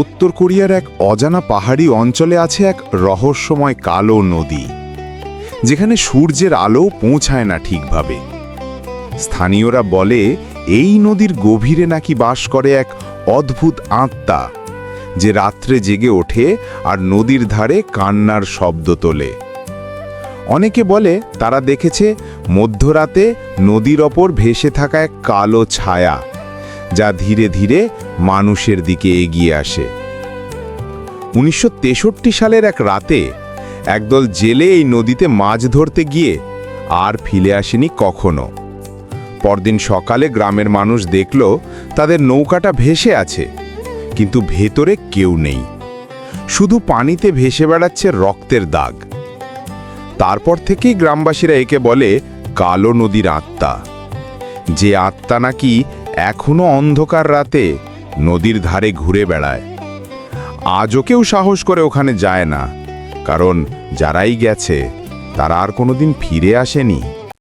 উত্তর কোরিয়ার এক অজানা পাহাড়ি অঞ্চলে আছে এক রহস্যময় কালো নদী, যেখানে সূর্যের আলো পৌঁছায় না ঠিকভাবে। স্থানীয়রা বলে, এই নদীর গভীরে নাকি বাস করে এক অদ্ভুত আত্মা, যে রাত্রে জেগে ওঠে আর নদীর ধারে কান্নার শব্দ তোলে। অনেকে বলে, তারা দেখেছে মধ্যরাতে নদীর ওপর ভেসে থাকা এক কালো ছায়া, যা ধীরে ধীরে মানুষের দিকে এগিয়ে আসে। উনিশশো তেষট্টি সালের এক রাতে একদল জেলে এই নদীতে মাছ ধরতে গিয়ে আর ফিরে আসেনি কখনো। পরদিন সকালে গ্রামের মানুষ দেখল তাদের নৌকাটা ভেসে আছে, কিন্তু ভেতরে কেউ নেই। শুধু পানিতে ভেসে বেড়াচ্ছে রক্তের দাগ। তারপর থেকেই গ্রামবাসীরা একে বলে কালো নদীর আত্মা। যে আত্মা নাকি এখনও অন্ধকার রাতে নদীর ধারে ঘুরে বেড়ায়। আজও কেউ সাহস করে ওখানে যায় না, কারণ যারাই গেছে, তারা আর কোনোদিন ফিরে আসেনি।